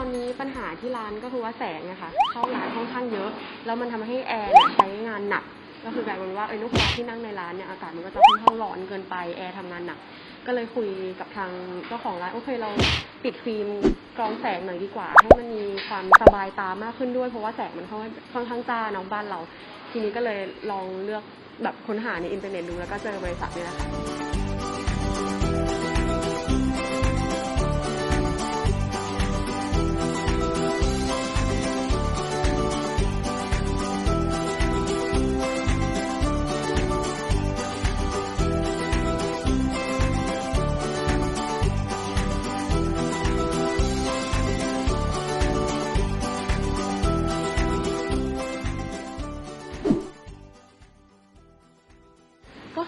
อนนี้ปัญหาที่ร้านก็คือว่าแสงนะคะเข้าร้านค่อนข้างเยอะ แล้วมันทำให้แอร์ใช้งานหนัก ก็คือกลายเป็นว่าเอ้ลูกค้าที่นั่งในร้านเนี่ยอากาศมันก็จะค่อนข้างร้อนเกินไปแอร์ทำงานหนัก ก็เลยคุยกับทางเจ้าของร้านโอเคเราติดฟิล์มกรองแสงหน่อยดีกว่า ให้มันมีความสบายตามากขึ้นด้วย เพราะว่าแสงมันค่อนค่อนข้างจ้าเนาะบ้านเรา ทีนี้ก็เลยลองเลือกแบบค้นหาในอินเทอร์เน็ตดูแล้วก็เจอบริษัทนี้แหละค่ะ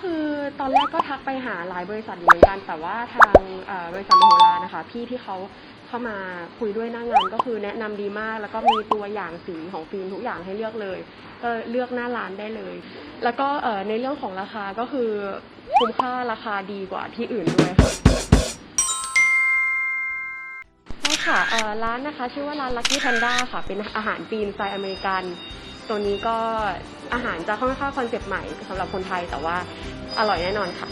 คือตอนแรกก็ทักไปหาหลายบริษัทอยู่เหมือนกัน แต่ว่าทางบริษัทมโหฬารนะคะ พี่ที่เขาเข้ามาคุยด้วยหน้างานก็คือแนะนำดีมาก แล้วก็มีตัวอย่างสีของฟิล์มทุกอย่างให้เลือกเลยก็เลือกหน้าร้านได้เลย แล้วก็ในเรื่องของราคาก็คือคุ้มค่าราคาดีกว่าที่อื่นด้วยค่ะใช่ค่ะร้านนะคะ ชื่อว่าร้าน Lucky Panda ค่ะ เป็นอาหารจีนสไตล์อเมริกัน ตัวนี้ก็อาหารจะค่อนข้างคอนเซปต์ใหม่สำหรับคนไทยแต่ว่า อร่อยแน่นอนค่ะ